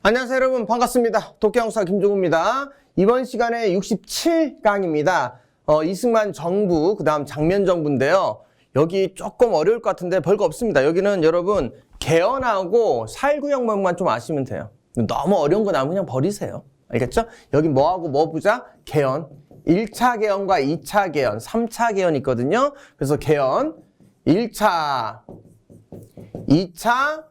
안녕하세요 여러분 반갑습니다. 독경사 김종우입니다. 이번 시간에 67강입니다. 어, 이승만 정부 그 다음 장면 정부인데요. 여기 조금 어려울 것 같은데 별거 없습니다. 여기는 여러분 개헌하고 4.19 혁명만 좀 아시면 돼요. 너무 어려운 거 나오면 그냥 버리세요. 알겠죠? 여기 뭐하고 뭐 보자? 개헌. 1차 개헌과 2차 개헌, 3차 개헌 있거든요. 그래서 개헌 1차, 2차,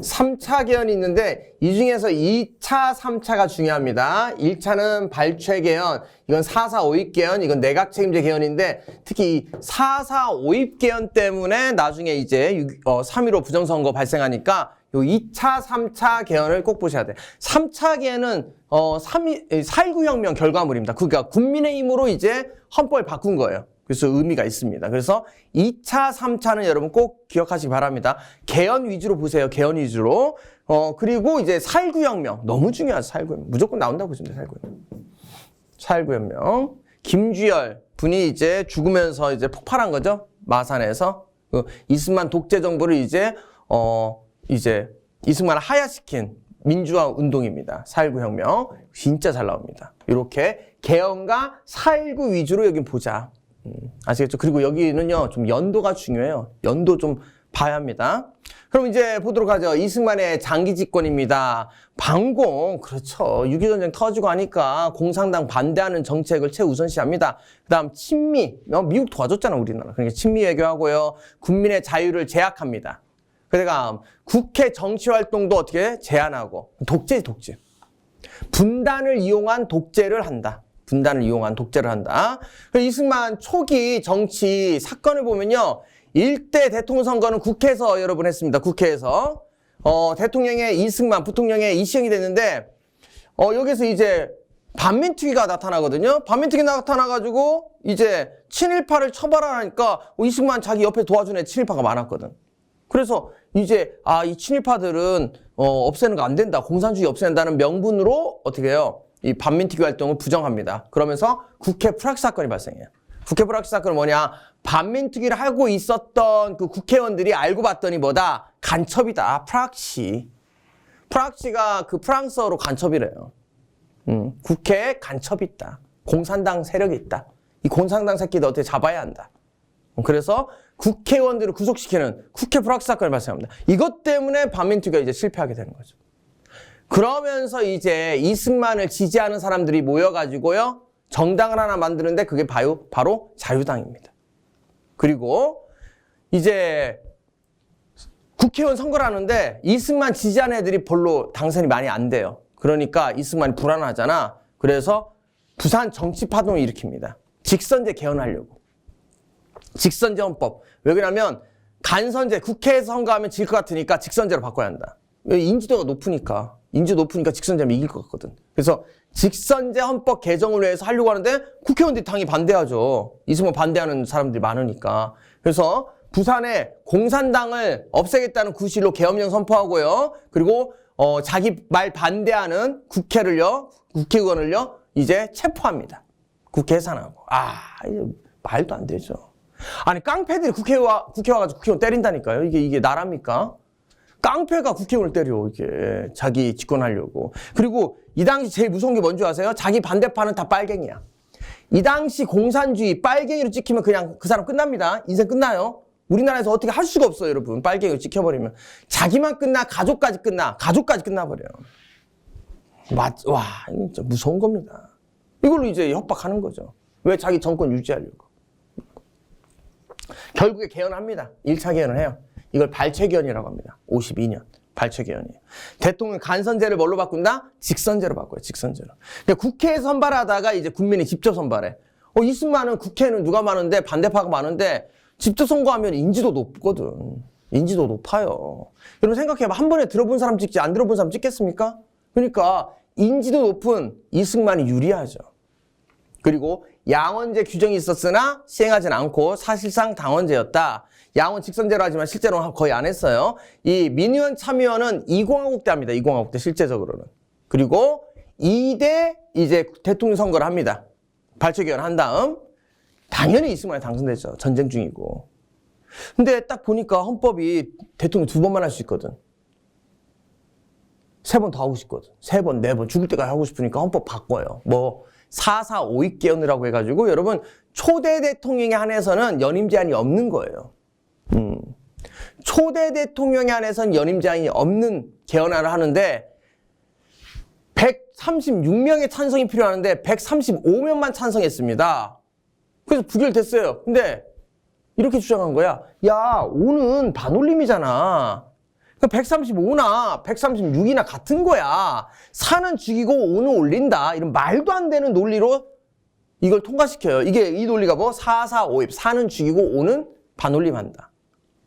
3차 개헌이 있는데 이 중에서 2차, 3차가 중요합니다. 1차는 발췌 개헌, 이건 4사 5입 개헌, 이건 내각 책임제 개헌인데 특히 이 4사 5입 개헌 때문에 나중에 이제 3.15 부정선거 발생하니까 요 2차, 3차 개헌을 꼭 보셔야 돼요. 3차 개헌은 어, 4.19 혁명 결과물입니다. 그러니까 국민의힘으로 이제 헌법을 바꾼 거예요. 그래서 의미가 있습니다. 그래서 2차, 3차는 여러분 꼭 기억하시기 바랍니다. 개헌 위주로 보세요. 개헌 위주로. 어, 그리고 이제 4.19 혁명. 너무 중요하죠. 4.19 혁명. 무조건 나온다고 보시면 돼요. 4.19 혁명. 4.19 혁명. 김주열 분이 이제 죽으면서 이제 폭발한 거죠. 마산에서. 그 이승만 독재 정부를 이제, 어, 이제 이승만을 하야시킨 민주화 운동입니다. 4.19 혁명. 진짜 잘 나옵니다. 이렇게 개헌과 4.19 위주로 여기 보자. 음, 아시겠죠? 그리고 여기는요, 좀 연도가 중요해요. 연도 좀 봐야 합니다. 그럼 이제 보도록 하죠. 이승만의 장기 집권입니다. 반공, 그렇죠. 6.25전쟁 터지고 하니까 공산당 반대하는 정책을 최우선시합니다. 그 다음 친미, 어, 미국 도와줬잖아, 우리나라. 그러니까 친미 외교하고요. 국민의 자유를 제약합니다. 그 다음 국회 정치활동도 어떻게 제한하고 독재, 독재. 분단을 이용한 독재를 한다. 분단을 이용한 독재를 한다. 이승만 초기 정치 사건을 보면요. 일대 대통령 선거는 국회에서 여러분 했습니다. 국회에서. 어, 대통령의 이승만, 부통령의 이시영이 됐는데, 어, 여기서 이제 반민특위가 나타나거든요. 반민특위 나타나가지고 이제 친일파를 처벌하니까 이승만 자기 옆에 도와준 애 친일파가 많았거든. 그래서 이제 아, 이 친일파들은 어, 없애는 거 안 된다. 공산주의 없앤다는 명분으로 어떻게 해요? 이 반민특위 활동을 부정합니다. 그러면서 국회 프락시 사건이 발생해요. 국회 프락시 사건은 뭐냐? 반민특위를 하고 있었던 그 국회의원들이 알고 봤더니 뭐다? 간첩이다. 프락시. 프락시가 그 프랑스어로 간첩이래요. 음, 국회에 간첩이 있다. 공산당 세력이 있다. 이 공산당 새끼들 어떻게 잡아야 한다. 그래서 국회의원들을 구속시키는 국회 프락시 사건이 발생합니다. 이것 때문에 반민특위가 이제 실패하게 되는 거죠. 그러면서 이제 이승만을 지지하는 사람들이 모여가지고요. 정당을 하나 만드는데 그게 바로, 바로 자유당입니다. 그리고 이제 국회의원 선거를 하는데 이승만 지지하는 애들이 별로 당선이 많이 안 돼요. 그러니까 이승만이 불안하잖아. 그래서 부산 정치 파동을 일으킵니다. 직선제 개헌하려고. 직선제 헌법. 왜 그러냐면 간선제 국회에서 선거하면 질 것 같으니까 직선제로 바꿔야 한다. 인지도가 높으니까. 인지 높으니까 직선제하면 이길 것 같거든. 그래서 직선제 헌법 개정을 위해서 하려고 하는데 국회의원들이 당연히 반대하죠. 이승만 반대하는 사람들이 많으니까. 그래서 부산에 공산당을 없애겠다는 구실로 계엄령 선포하고요. 그리고 어, 자기 말 반대하는 국회를요, 국회의원을요, 이제 체포합니다. 국회 해산하고. 아, 말도 안 되죠. 아니 깡패들이 국회 와 국회 와가지고 국회의원 때린다니까요. 이게 이게 나랍니까? 깡패가 국회의원을 때려 이게 자기 집권하려고. 그리고 이 당시 제일 무서운 게 뭔지 아세요? 자기 반대파는 다 빨갱이야. 이 당시 공산주의 빨갱이로 찍히면 그냥 그 사람 끝납니다. 인생 끝나요. 우리나라에서 어떻게 할 수가 없어요, 여러분. 빨갱이로 찍혀버리면. 자기만 끝나, 가족까지 끝나, 가족까지 끝나버려요. 맞, 와, 진짜 무서운 겁니다. 이걸로 이제 협박하는 거죠. 왜 자기 정권 유지하려고. 결국에 개헌합니다. 1차 개헌을 해요. 이걸 발췌 개헌이라고 합니다. 52년. 발췌 개헌이에요. 대통령 간선제를 뭘로 바꾼다? 직선제로 바꿔요. 직선제로. 그러니까 국회에서 선발하다가 이제 국민이 직접 선발해. 어, 이승만은 국회는 누가 많은데 반대파가 많은데 직접 선거하면 인지도 높거든. 인지도 높아요. 여러분 생각해봐. 한 번에 들어본 사람 찍지 안 들어본 사람 찍겠습니까? 그러니까 인지도 높은 이승만이 유리하죠. 그리고 양원제 규정이 있었으나 시행하진 않고 사실상 당원제였다. 양원 직선제로 하지만 실제로는 거의 안 했어요. 이 민의원 참여는 2050대 합니다. 2050대 실제적으로는. 그리고 2대 이제 대통령 선거를 합니다. 발췌기원 한 다음 당연히 이승만이 당선되죠. 전쟁 중이고. 근데 딱 보니까 헌법이 대통령 두 번만 할 수 있거든. 세 번 더 하고 싶거든. 세 번, 네 번, 죽을 때까지 하고 싶으니까 헌법 바꿔요. 뭐, 445익 개헌이라고 해가지고, 여러분, 초대 대통령에 한해서는 연임 제한이 없는 거예요. 음. 초대 대통령에 한해서는 연임 제한이 없는 개헌안을 하는데, 136명의 찬성이 필요하는데, 135명만 찬성했습니다. 그래서 부결됐어요. 근데, 이렇게 주장한 거야. 야, 5는 반올림이잖아. 135나 136이나 같은 거야. 4는 죽이고 5는 올린다. 이런 말도 안 되는 논리로 이걸 통과시켜요. 이게 이 논리가 뭐? 4, 4, 5, 4는 죽이고 5는 반올림한다.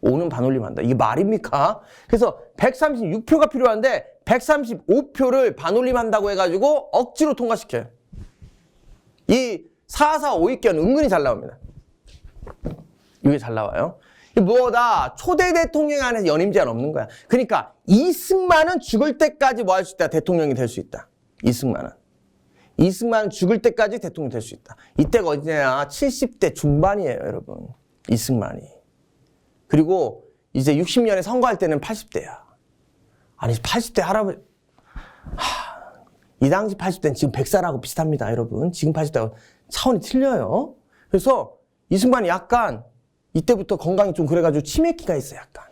5는 반올림한다. 이게 말입니까? 그래서 136표가 필요한데 135표를 반올림한다고 해가지고 억지로 통과시켜요. 이 4, 4, 5, 6견 은근히 잘 나옵니다. 이게 잘 나와요. 뭐다 초대 대통령 안에서 연임 제한 없는 거야. 그러니까 이승만은 죽을 때까지 뭐 할 수 있다? 대통령이 될 수 있다. 이승만은. 이승만은 죽을 때까지 대통령이 될수 있다. 이때가 언제냐? 70대 중반이에요, 여러분. 이승만이. 그리고 이제 60년에 선거할 때는 80대야. 아니, 80대 할아버지. 하, 이 당시 80대는 지금 100살하고 비슷합니다, 여러분. 지금 80대하고 차원이 틀려요. 그래서 이승만이 약간 이때부터 건강이 좀 그래가지고 치매기가 있어, 약간.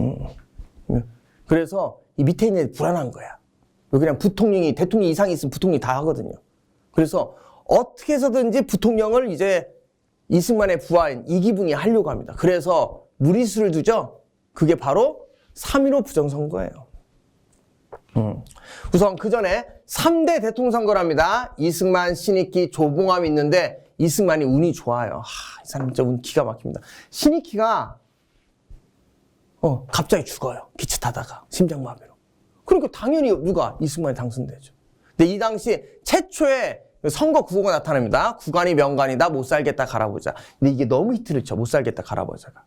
음. 그래서 이 밑에 있는 애들 불안한 거야. 그냥 부통령이, 대통령 이상이 있으면 부통령이 다 하거든요. 그래서 어떻게 해서든지 부통령을 이제 이승만의 부하인 이기붕이 하려고 합니다. 그래서 무리수를 두죠? 그게 바로 3.15 부정선거예요. 음. 우선 그 전에 3대 대통령 선거를 합니다. 이승만, 신익기, 조봉암이 있는데 이승만이 운이 좋아요. 하, 이 사람 진짜 운 기가 막힙니다. 신익기가 어, 갑자기 죽어요. 기차 타다가 심장마비로. 그러니까 당연히 누가 이승만이 당선되죠. 근데 이 당시 최초의 선거 구호가 나타납니다. 구간이 명간이다. 못 살겠다 가라보자. 근데 이게 너무 히트를 쳐. 못 살겠다 가라보자가.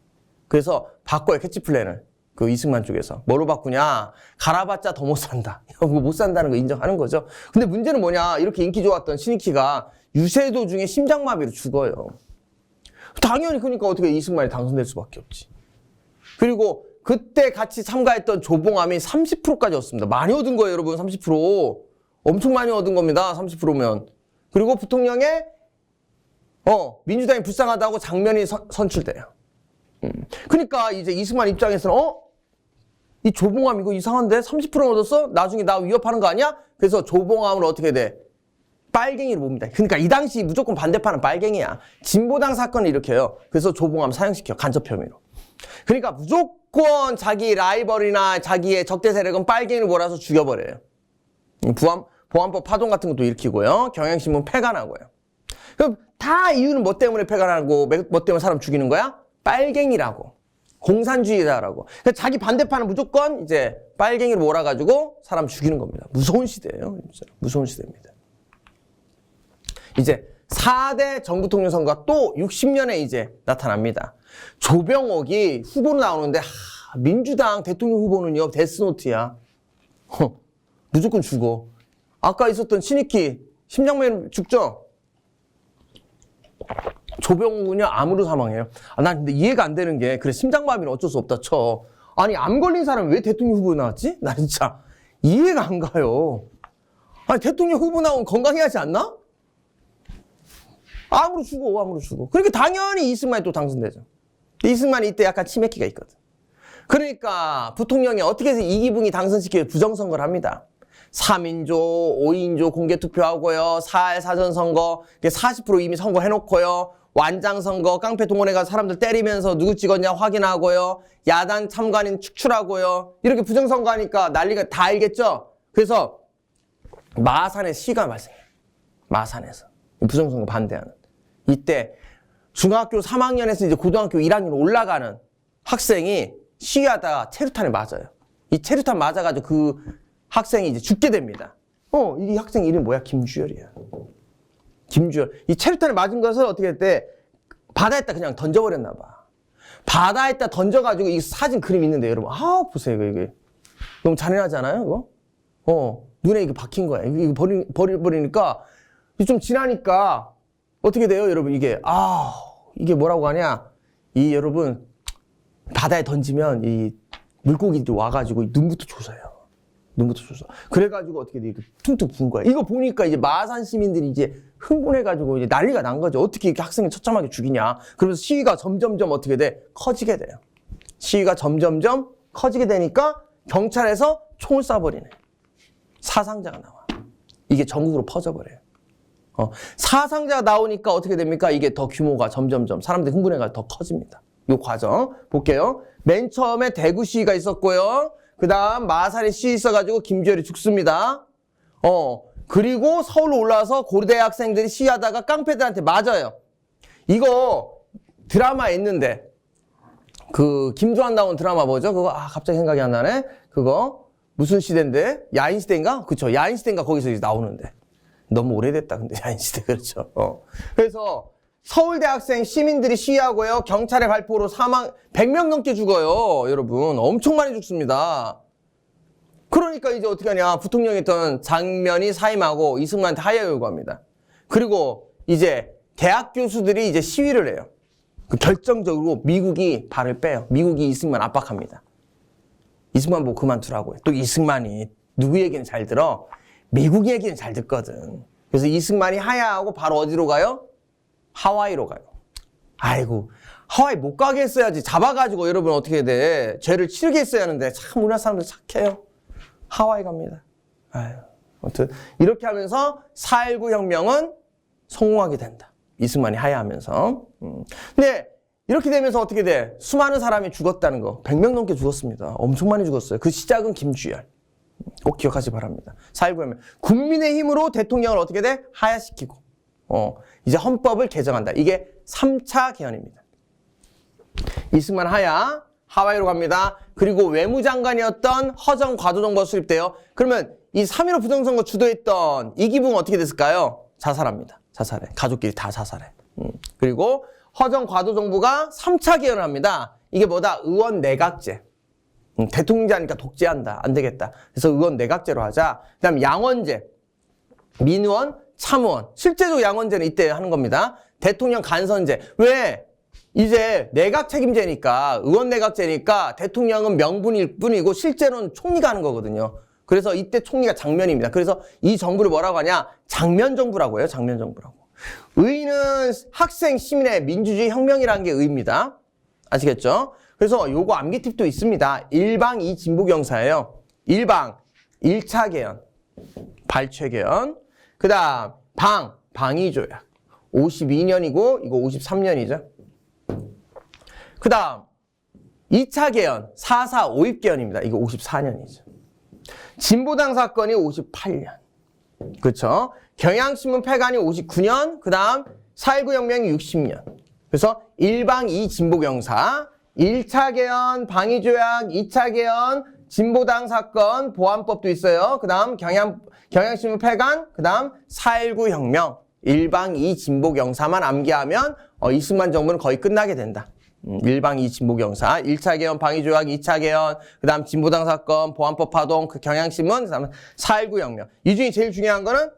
그래서 바꿔요. 캐치 플랜을. 그 이승만 쪽에서. 뭐로 바꾸냐? 갈아봤자 더 못 산다. 못 산다는 거 인정하는 거죠. 근데 문제는 뭐냐? 이렇게 인기 좋았던 신익희가 유세도 중에 심장마비로 죽어요. 당연히 그러니까 어떻게 이승만이 당선될 수밖에 없지. 그리고 그때 같이 참가했던 조봉암이 30%까지 얻습니다. 많이 얻은 거예요, 여러분. 30%. 엄청 많이 얻은 겁니다. 30%면. 그리고 부통령의 어, 민주당이 불쌍하다고 장면이 선, 선출돼요. 음. 그러니까 이제 이승만 입장에서는 어? 이 조봉암 이거 이상한데 30% 얻었어? 나중에 나 위협하는 거 아니야? 그래서 조봉암을 어떻게 돼? 빨갱이로 봅니다. 그러니까 이 당시 무조건 반대파는 빨갱이야. 진보당 사건을 일으켜요. 그래서 조봉암 사형시켜 간접 혐의로. 그러니까 무조건 자기 라이벌이나 자기의 적대 세력은 빨갱이를 몰아서 죽여버려요. 부안, 보안법 파동 같은 것도 일으키고요. 경향신문 폐간하고요. 그럼 다 이유는 뭐 때문에 폐간하고 뭐 때문에 사람 죽이는 거야? 빨갱이라고. 공산주의자라고. 그러니까 자기 반대파는 무조건 이제 빨갱이를 몰아가지고 사람 죽이는 겁니다. 무서운 시대예요. 무서운 시대입니다. 이제 4대 정부 통령 선거가 또 60년에 이제 나타납니다. 조병옥이 후보로 나오는데 하, 민주당 대통령 후보는요 데스노트야. 허, 무조건 죽어. 아까 있었던 신익희 심장면 죽죠? 조병욱은요 암으로 사망해요. 아, 난 근데 이해가 안 되는 게 그래 심장마비는 어쩔 수 없다 쳐. 아니 암 걸린 사람 왜 대통령 후보에 나왔지? 나 진짜 이해가 안 가요. 아니 대통령 후보 나오면 건강해야지 않나? 암으로 죽어 암으로 죽어. 그러니까 당연히 이승만이 또 당선되죠. 이승만이 이때 약간 치매기가 있거든. 그러니까 부통령이 어떻게 해서 이기붕이 당선시켜 부정선거를 합니다. 3인조, 5인조 공개 투표하고요. 4일 사전선거, 40% 이미 선거해놓고요. 완장선거, 깡패 동원해 가서 사람들 때리면서 누구 찍었냐 확인하고요. 야단 참관인 축출하고요. 이렇게 부정선거 하니까 난리가 다 알겠죠? 그래서 마산에 시가 발생해요. 마산에서. 부정선거 반대하는. 이때 중학교 3학년에서 이제 고등학교 1학년 올라가는 학생이 시위하다가 체류탄을 맞아요. 이 체류탄 맞아가지고 그 학생이 이제 죽게 됩니다. 어, 이 학생 이름 뭐야? 김주열이야. 김주열. 이 체류탄을 맞은 것을 어떻게 했대? 바다에다 그냥 던져버렸나 봐. 바다에다 던져가지고 이 사진 그림 있는데 여러분, 아 보세요 이거 이게 너무 잔인하지 않아요? 이거? 어, 눈에 이게 박힌 거야. 이거 버리 버려버리니까 좀 지나니까 어떻게 돼요, 여러분? 이게 아 이게 뭐라고 하냐? 이 여러분 바다에 던지면 이 물고기들이 와가지고 눈부터 조져요. 눈부터 줬어. 그래가지고 어떻게 돼? 이렇게 퉁퉁 부은 거야. 이거 보니까 이제 마산 시민들이 이제 흥분해가지고 이제 난리가 난 거죠. 어떻게 이렇게 학생을 처참하게 죽이냐. 그러면서 시위가 점점점 어떻게 돼? 커지게 돼요. 시위가 점점점 커지게 되니까 경찰에서 총을 쏴버리네. 사상자가 나와. 이게 전국으로 퍼져버려요. 어, 사상자가 나오니까 어떻게 됩니까? 이게 더 규모가 점점점 사람들이 흥분해가 더 커집니다. 이 과정 볼게요. 맨 처음에 대구 시위가 있었고요. 그 다음 마산에 시위 있어가지고 김주열이 죽습니다. 어 그리고 서울로 올라와서 고려대 학생들이 시위하다가 깡패들한테 맞아요. 이거 드라마 있는데 그 김주한 나온 드라마 뭐죠? 그거 아 갑자기 생각이 안 나네. 그거 무슨 시대인데? 야인 시대인가? 그쵸? 야인 시대인가 거기서 이제 나오는데 너무 오래됐다. 근데 야인 시대 그렇죠. 어. 그래서 서울대 학생 시민들이 시위하고요. 경찰의 발포로 사망 100명 넘게 죽어요. 여러분 엄청 많이 죽습니다. 그러니까 이제 어떻게 하냐? 부통령이었던 장면이 사임하고 이승만한테 하야 요구합니다. 그리고 이제 대학 교수들이 이제 시위를 해요. 그 결정적으로 미국이 발을 빼요. 미국이 이승만 압박합니다. 이승만 보고 그만두라고 해. 또 이승만이 누구 얘기는 잘 들어? 미국 얘기는 잘 듣거든. 그래서 이승만이 하야하고 바로 어디로 가요? 하와이로 가요. 아이고, 하와이 못 가게 했어야지. 잡아가지고 여러분 어떻게 돼? 죄를 치르게 했어야 하는데 참 우리나라 사람들 착해요. 하와이 갑니다. 아유, 아무튼 이렇게 하면서 4.19 혁명은 성공하게 된다. 이승만이 하야하면서. 음. 근데 이렇게 되면서 어떻게 돼? 수많은 사람이 죽었다는 거. 100명 넘게 죽었습니다. 엄청 많이 죽었어요. 그 시작은 김주열. 꼭 기억하시 바랍니다. 4.19 혁명. 국민의 힘으로 대통령을 어떻게 돼? 하야시키고. 어, 이제 헌법을 개정한다. 이게 3차 개헌입니다. 이승만 하야, 하와이로 갑니다. 그리고 외무장관이었던 허정 과도정부가 수립돼요. 그러면 이 3.15 부정선거 주도했던 이기붕은 어떻게 됐을까요? 자살합니다. 자살해. 가족끼리 다 자살해. 음. 그리고 허정 과도정부가 3차 개헌을 합니다. 이게 뭐다? 의원 내각제. 음, 대통령제하니까 독재한다. 안 되겠다. 그래서 의원 내각제로 하자. 그 다음 양원제. 민의원, 참의원. 실제로 양원제는 이때 하는 겁니다. 대통령 간선제. 왜? 이제 내각 책임제니까, 의원 내각제니까 대통령은 명분일 뿐이고 실제로는 총리가 하는 거거든요. 그래서 이때 총리가 장면입니다. 그래서 이 정부를 뭐라고 하냐? 장면 정부라고 해요. 장면 정부라고. 의는 학생 시민의 민주주의 혁명이라는 게 의입니다. 아시겠죠? 그래서 요거 암기 팁도 있습니다. 일방 이 진보 경사예요. 일방 1차 개헌, 발췌 개헌. 그 다음 방 방위 조약. 52년이고 이거 53년이죠. 그 다음 2차 개헌 4.4 오입 개헌입니다. 이거 54년이죠. 진보당 사건이 58년. 그렇죠? 경향신문 폐간이 59년, 그 다음 4.19 혁명이 60년. 그래서 일방 이 진보 경사, 1차 개헌, 방위조약, 2차 개헌, 진보당 사건, 보안법도 있어요. 그 다음 경향, 경향신문 폐간, 그 다음 4.19 혁명, 일방 이 진보 경사만 암기하면 어, 이승만 정부는 거의 끝나게 된다. 음, 일방 이 진보 경사, 1차 개헌 방위 조약, 2차 개헌, 그 다음 진보당 사건, 보안법 파동, 그 경향신문, 그 다음에 4.19 혁명. 이 중에 제일 중요한 거는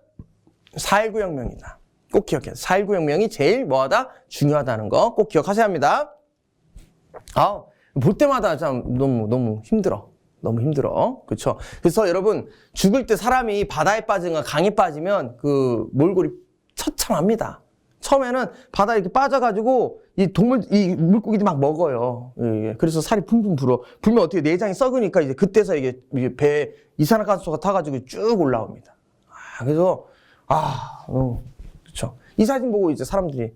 4.19 혁명이다. 꼭 기억해요. 4.19 혁명이 제일 뭐하다? 중요하다는 거 꼭 기억하셔야 합니다. 아, 볼 때마다 참 너무 너무 힘들어. 너무 힘들어. 그렇죠? 그래서 여러분 죽을 때 사람이 바다에 빠지거나 강에 빠지면 그 몰골이 처참합니다. 처음에는 바다에 이렇게 빠져가지고 이 동물 이 물고기들이 막 먹어요. 예, 예. 그래서 살이 붕붕 불어. 불면 어떻게 내장이 썩으니까 이제 그때서 이게 배에 이산화탄소가 타가지고 쭉 올라옵니다. 아, 그래서 아, 어, 그렇죠. 이 사진 보고 이제 사람들이 막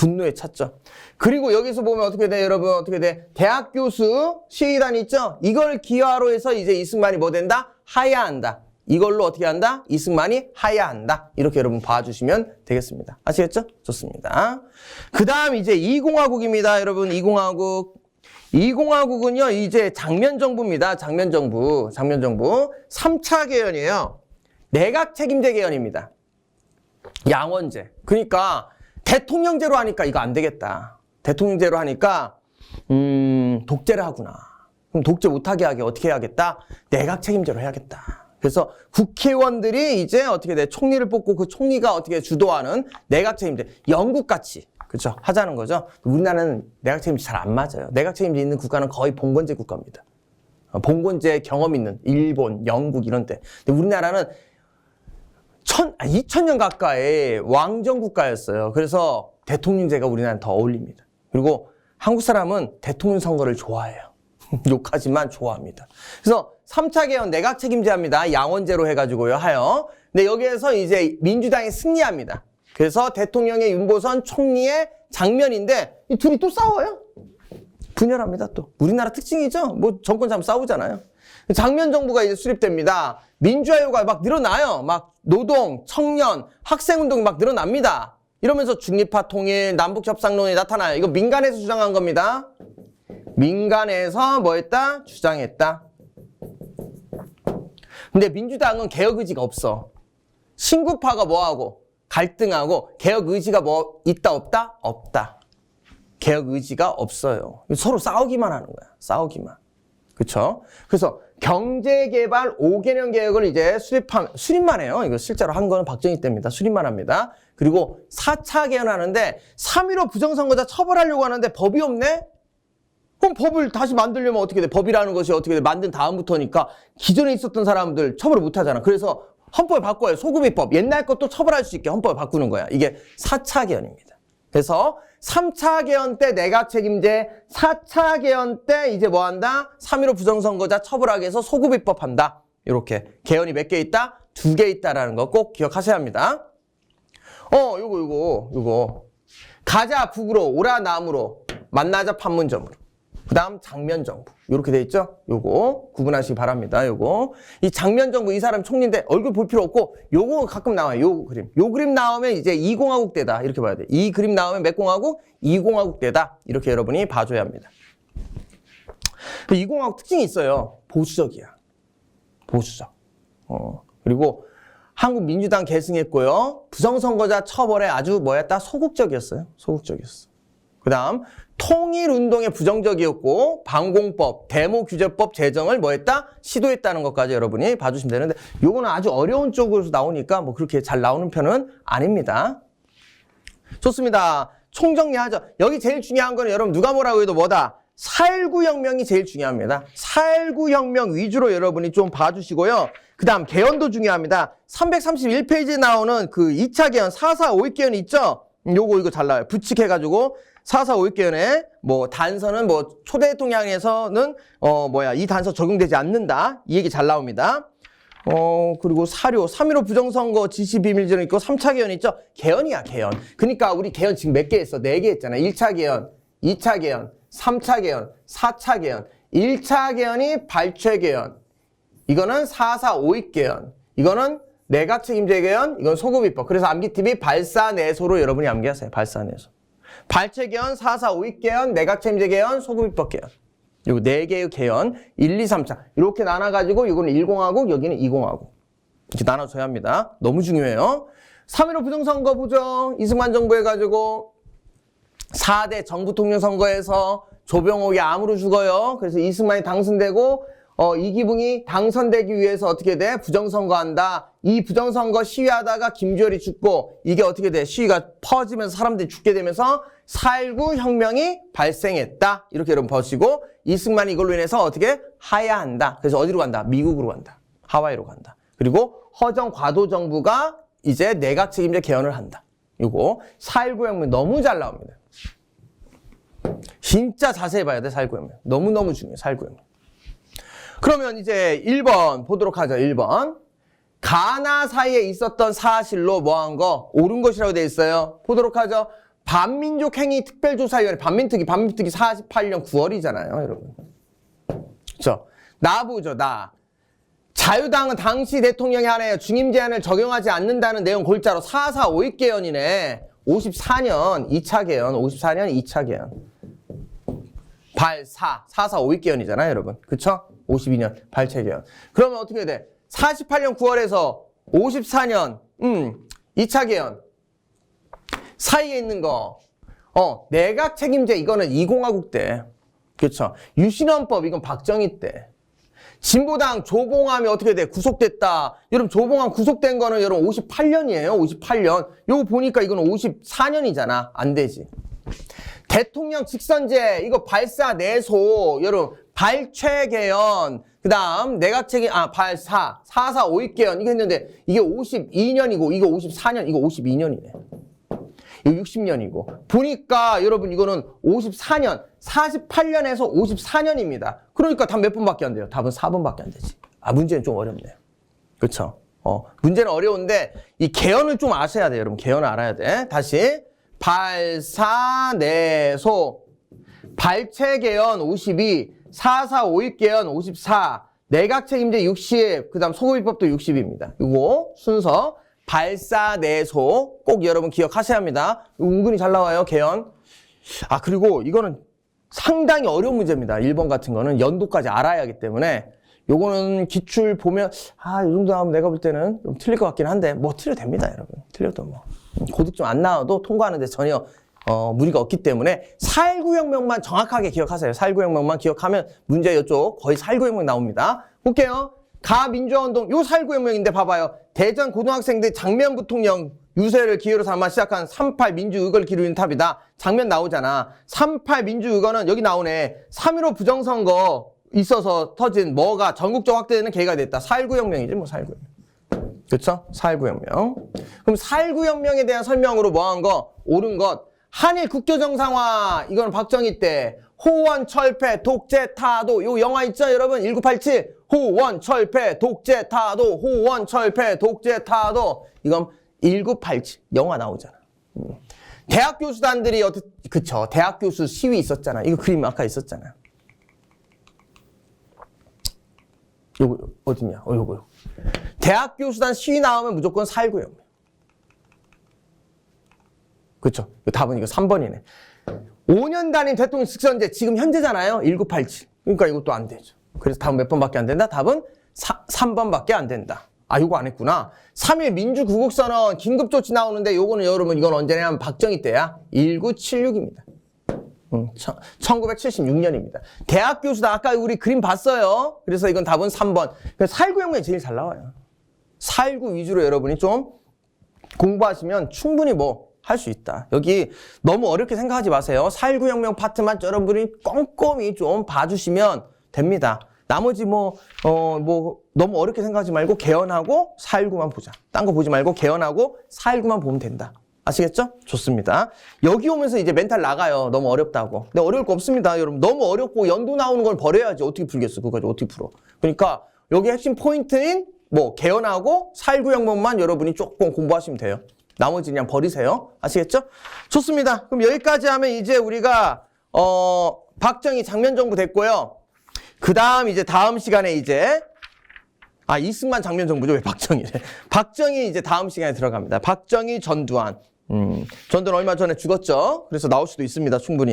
분노에 찼죠. 그리고 여기서 보면 어떻게 돼, 여러분? 어떻게 돼? 대학 교수 시위단 있죠? 이걸 기화로 해서 이제 이승만이 뭐 된다? 하야한다. 이걸로 어떻게 한다? 이승만이 하야한다. 이렇게 여러분 봐주시면 되겠습니다. 아시겠죠? 좋습니다. 그 다음 이제 이공화국입니다. 여러분, 이공화국. 이공화국은요, 이제 장면정부입니다. 장면정부. 장면정부. 3차 개헌이에요. 내각 책임제 개헌입니다. 양원제. 그러니까 대통령제로 하니까 이거 안 되겠다. 대통령제로 하니까 음, 독재를 하구나. 그럼 독재 못하게 하게 어떻게 해야겠다? 내각 책임제로 해야겠다. 그래서 국회의원들이 이제 어떻게 돼? 총리를 뽑고 그 총리가 어떻게 주도하는 내각 책임제. 영국 같이. 그렇죠? 하자는 거죠. 우리나라는 내각 책임제 잘 안 맞아요. 내각 책임제 있는 국가는 거의 봉건제 국가입니다. 어, 봉건제 경험 있는 일본, 영국 이런 데. 근데 우리나라는 천, 아, 2000년 가까이 왕정 국가였어요. 그래서 대통령제가 우리나라는 더 어울립니다. 그리고 한국 사람은 대통령 선거를 좋아해요. 욕하지만 좋아합니다. 그래서 3차 개헌 내각 책임제합니다. 양원제로 해가지고요, 하여. 근데 여기에서 이제 민주당이 승리합니다. 그래서 대통령의 윤보선 총리의 장면인데 이 둘이 또 싸워요. 분열합니다, 또. 우리나라 특징이죠? 뭐 정권 참 싸우잖아요. 장면 정부가 이제 수립됩니다. 민주화요가 막 늘어나요. 막 노동, 청년, 학생운동이 막 늘어납니다. 이러면서 중립화 통일, 남북협상론이 나타나요. 이거 민간에서 주장한 겁니다. 민간에서 뭐 했다? 주장했다. 근데 민주당은 개혁 의지가 없어. 신구파가 뭐하고? 갈등하고 개혁 의지가 뭐 있다 없다? 없다. 개혁 의지가 없어요. 서로 싸우기만 하는 거야. 싸우기만. 그쵸? 그래서 경제개발 5개년 계획을 이제 수립함, 수립만 해요. 이거 실제로 한 거는 박정희 때입니다. 수립만 합니다. 그리고 4차 개헌하는데 3.15 부정선거자 처벌하려고 하는데 법이 없네? 그럼 법을 다시 만들려면 어떻게 돼? 법이라는 것이 어떻게 돼? 만든 다음부터니까 기존에 있었던 사람들 처벌을 못 하잖아. 그래서 헌법을 바꿔요. 소급입법. 옛날 것도 처벌할 수 있게 헌법을 바꾸는 거야. 이게 4차 개헌입니다. 그래서 3차 개헌 때 내각 책임제, 4차 개헌 때 이제 뭐 한다? 3.15 부정선거자 처벌하게 해서 소급 입법 한다. 이렇게. 개헌이 몇 개 있다? 두 개 있다라는 거 꼭 기억하셔야 합니다. 어, 요거, 요거, 요거. 가자 북으로, 오라 남으로, 만나자 판문점으로. 그 다음 장면 정부. 이렇게 돼 있죠? 요거 구분하시기 바랍니다. 요거. 이 장면 정부 이 사람 총리인데 얼굴 볼 필요 없고 요거 가끔 나와요. 요 그림. 요 그림 나오면 이제 이공화국 때다. 이렇게 봐야 돼. 이 그림 나오면 몇 공화국? 이공화국 때다. 이렇게 여러분이 봐줘야 합니다. 이공화국 특징이 있어요. 보수적이야. 보수적. 어. 그리고 한국 민주당 계승했고요. 부정선거자 처벌에 아주 뭐였다? 소극적이었어요. 소극적이었어. 그 다음 통일운동에 부정적이었고 방공법, 데모규제법 제정을 뭐 했다? 시도했다는 것까지 여러분이 봐주시면 되는데 요거는 아주 어려운 쪽으로 나오니까 뭐 그렇게 잘 나오는 편은 아닙니다. 좋습니다. 총정리하죠. 여기 제일 중요한 거는 여러분 누가 뭐라고 해도 뭐다? 4.19 혁명이 제일 중요합니다. 4.19 혁명 위주로 여러분이 좀 봐주시고요. 그 다음 개헌도 중요합니다. 331페이지에 나오는 그 2차 개헌, 4.4 5.1 개헌 있죠? 요거 이거 잘 나와요. 부칙해가지고 4.4 5.1 개헌에 뭐 단서는 뭐 초대 대통령에서는 어 뭐야 이 단서 적용되지 않는다. 이 얘기 잘 나옵니다. 어, 그리고 사료, 3.15 부정선거 지시 비밀제는 있고 3차 개헌 있죠? 개헌이야, 개헌. 그러니까 우리 개헌 지금 몇 개 했어? 네개 했잖아. 1차 개헌, 2차 개헌, 3차 개헌, 4차 개헌. 1차 개헌이 발췌 개헌. 이거는 4.4 5.1 개헌. 이거는 내각 책임제 개헌, 이건 소급 입법. 그래서 암기팁이 발사 내소로 여러분이 암기하세요. 발사 내소. 발췌 개헌, 4.4 5.1 개헌, 내각 책임제 개헌, 소급입법 개헌. 그리고 네 개의 개헌 1, 2, 3차 이렇게 나눠가지고 이거는 10하고 여기는 20하고 이렇게 나눠줘야 합니다. 너무 중요해요. 3.15 부정선거 부정 이승만 정부 해가지고 4대 정부통령 선거에서 조병옥이 암으로 죽어요. 그래서 이승만이 당선되고 어, 이기붕이 당선되기 위해서 어떻게 돼? 부정선거한다. 이 부정선거 시위하다가 김주열이 죽고 이게 어떻게 돼? 시위가 퍼지면서 사람들이 죽게 되면서 4.19 혁명이 발생했다. 이렇게 여러분 보시고 이승만이 이걸로 인해서 어떻게 하야한다. 그래서 어디로 간다? 미국으로 간다. 하와이로 간다. 그리고 허정 과도 정부가 이제 내각 책임제 개헌을 한다. 이거 4.19 혁명 너무 잘 나옵니다. 진짜 자세히 봐야 돼, 4.19 혁명. 너무너무 중요해, 4.19 혁명. 그러면 이제 1번 보도록 하죠. 1번. 가나 사이에 있었던 사실로 뭐한 거? 옳은 것이라고 되어 있어요. 보도록 하죠. 반민족 행위 특별조사위원회 반민특위 반민특위 48년 9월이잖아요, 여러분. 그렇죠? 나보죠, 나. 자유당은 당시 대통령이 하나의 중임 제한을 적용하지 않는다는 내용 골자로 4451 개헌이네. 54년 2차 개헌, 54년 2차 개헌. 발사, 4451 개헌이잖아요, 여러분. 그쵸? 52년 발췌 개헌. 그러면 어떻게 돼? 48년 9월에서 54년, 음, 2차 개헌. 사이에 있는 거, 어, 내각 책임제, 이거는 이공화국 때. 그렇죠. 유신헌법, 이건 박정희 때. 진보당 조봉암이 어떻게 돼? 구속됐다. 여러분, 조봉암 구속된 거는 여러분 58년이에요. 58년. 요거 보니까 이건 54년이잖아. 안 되지. 대통령 직선제, 이거 발사 내소, 여러분, 발췌 개헌, 그 다음 내각책이 아 8, 4, 4, 4, 5 있게요. 이거 했는데 이게 52년이고 이거 54년, 이거 52년이네. 이거 60년이고 보니까 여러분 이거는 54년, 48년에서 54년입니다. 그러니까 답몇 번밖에 안 돼요? 답은 4번밖에 안 되지. 아 문제는 좀 어렵네요. 그렇죠? 어 문제는 어려운데 이 개연을 좀 아셔야 돼요, 여러분. 개연을 알아야 돼. 다시 발사내소 발체 개연 52, 44, 5입 개연 54, 내각 책임제 60, 그 다음 소급입법도 60입니다. 이거 순서 발사내소 꼭 여러분 기억하셔야 합니다. 은근히 잘 나와요, 개연. 아, 그리고 이거는 상당히 어려운 문제입니다. 1번 같은 거는 연도까지 알아야 하기 때문에 요거는 기출 보면 아, 이 정도 하면 내가 볼 때는 좀 틀릴 것 같긴 한데 뭐 틀려도 됩니다, 여러분. 틀려도 뭐. 고득 좀안 나와도 통과하는데 전혀 어, 무리가 없기 때문에 4.19혁명만 정확하게 기억하세요. 4.19혁명만 기억하면 문제 이쪽 거의 4.19혁명 나옵니다. 볼게요. 가민주화운동 요 4.19혁명인데 봐봐요. 대전 고등학생들 장면 부통령 유세를 기회로 삼아 시작한 38 민주의걸 기르는 탑이다. 장면 나오잖아. 38 민주의거는 여기 나오네. 3.15 부정선거 있어서 터진 뭐가 전국적 확대되는 계기가 됐다. 4.19혁명이지 뭐 4.19혁명. 그렇죠? 4.19 혁명. 그럼 4.19 혁명에 대한 설명으로 뭐한 거? 옳은 것. 한일 국교 정상화. 이건 박정희 때. 호원 철폐 독재 타도. 요 영화 있죠, 여러분? 1987. 호원 철폐 독재 타도. 호원 철폐 독재 타도. 이건 1987. 영화 나오잖아. 음. 대학 교수단들이 어떻게 그쵸? 대학 교수 시위 있었잖아. 이거 그림 아까 있었잖아. 요거 어디냐? 어 요거 요. 대학 교수단 시위 나오면 무조건 4.19요. 그쵸? 이거 답은 이거 3번이네. 5년 단임 대통령 직선제 지금 현재잖아요. 1987. 그러니까 이것도 안 되죠. 그래서 답은 몇 번밖에 안 된다? 답은 3, 번밖에 안 된다. 아, 요거 안 했구나. 3일 민주구국선언 긴급조치 나오는데 요거는 여러분 이건 언제냐면 박정희 때야. 1976입니다. 음, 1976년입니다. 대학 교수다. 아까 우리 그림 봤어요. 그래서 이건 답은 3번. 4.19혁명이 제일 잘 나와요. 4.19 위주로 여러분이 좀 공부하시면 충분히 뭐 할 수 있다. 여기 너무 어렵게 생각하지 마세요. 4.19 혁명 파트만 여러분이 꼼꼼히 좀 봐주시면 됩니다. 나머지 뭐, 어, 뭐, 너무 어렵게 생각하지 말고 개헌하고 4.19만 보자. 딴 거 보지 말고 개헌하고 4.19만 보면 된다. 아시겠죠? 좋습니다. 여기 오면서 이제 멘탈 나가요. 너무 어렵다고. 근데 어려울 거 없습니다, 여러분. 너무 어렵고 연도 나오는 걸 버려야지. 어떻게 풀겠어? 그거까지 어떻게 풀어? 그러니까 여기 핵심 포인트인 뭐 개헌하고 4.19 혁명만 여러분이 조금 공부하시면 돼요. 나머지 그냥 버리세요. 아시겠죠? 좋습니다. 그럼 여기까지 하면 이제 우리가 어 박정희 장면 정부 됐고요. 그 다음 이제 다음 시간에 이제 아 이승만 장면 정부죠 왜 박정희래? 박정희 이제 다음 시간에 들어갑니다. 박정희 전두환. 음, 전두환 얼마 전에 죽었죠. 그래서 나올 수도 있습니다. 충분히.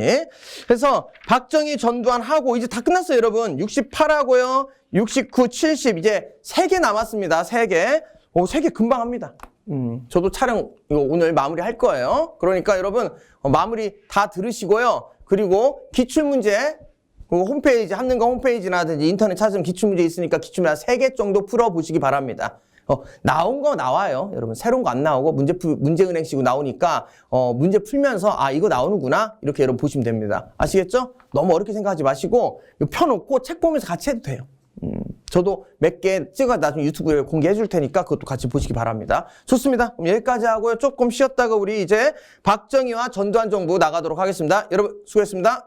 그래서 박정희 전두환 하고 이제 다 끝났어요, 여러분. 68 하고요. 69, 70 이제 세 개 남았습니다. 세 개. 오, 세 개 금방 합니다. 음, 저도 촬영 이거 오늘 마무리 할 거예요. 그러니까 여러분 어, 마무리 다 들으시고요. 그리고 기출 문제 그 홈페이지 한능가 홈페이지나든지 인터넷 찾으면 기출 문제 있으니까 기출 문제 세 개 정도 풀어 보시기 바랍니다. 어, 나온 거 나와요. 여러분 새로운 거 안 나오고 문제 풀 문제 은행식으로 나오니까 어, 문제 풀면서 아 이거 나오는구나 이렇게 여러분 보시면 됩니다. 아시겠죠? 너무 어렵게 생각하지 마시고 펴놓고 책 보면서 같이 해도 돼요. 음, 저도 몇 개 찍어 나중에 유튜브에 공개해 줄 테니까 그것도 같이 보시기 바랍니다. 좋습니다. 그럼 여기까지 하고요. 조금 쉬었다가 우리 이제 박정희와 전두환 정부 나가도록 하겠습니다. 여러분 수고했습니다.